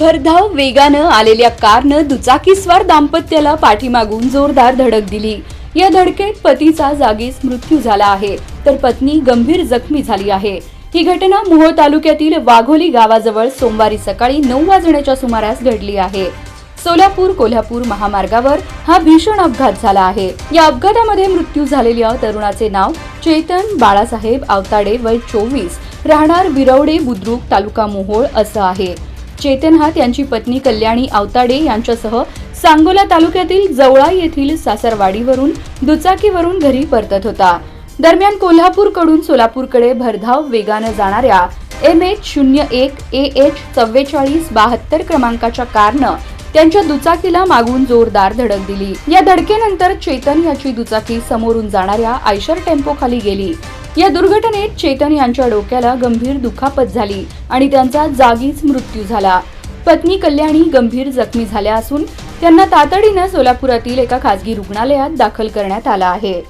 भरधाव वेगानं आलेल्या कारनं दुचाकीस्वार दाम्पत्याला पाठीमागून जोरदार धडक दिली. या धडकेत पतीचा जागीच मृत्यू झाला आहे. तर पत्नी गंभीर जखमी झाली आहे. ही घटना मोहोळ तालुक्यातील वाघोली गावाजवळ सोमवारी सकाळी नऊ वाजण्याच्या सुमारास घडली आहे. सोलापूर कोल्हापूर महामार्गावर हा भीषण अपघात झाला आहे. या अपघातामध्ये मृत्यू झालेल्या तरुणाचे नाव चेतन बाळासाहेब आवताडे वय चोवीस राहणार विरवडे बुद्रुक तालुका मोहोळ असं आहे. चेतन हा त्यांची पत्नी कल्याणी आवताडे यांच्यासह सांगोला तालुक्यातील जवळा येथील सासरवाडीवरून दुचाकीवरून घरी परतत होता. दरम्यान कोल्हापूरकडून सोलापूरकडे भरधाव वेगानं जाणाऱ्या एम एच शून्य एक ए एच चव्वेचाळीस बहात्तर क्रमांकाच्या कारनं त्यांच्या दुचाकीला मागून जोरदार धडक दिली. या धडकेनंतर चेतन याची दुचाकी समोरून जाणाऱ्या आयशर टेम्पो खाली गेली. या दुर्घटनेत चेतन यांच्या डोक्याला गंभीर दुखापत झाली आणि त्यांचा जागीच मृत्यू झाला. पत्नी कल्याणी गंभीर जखमी झाल्या असून त्यांना तातडीनं सोलापुरातील एका खासगी रुग्णालयात दाखल करण्यात आलं आहे.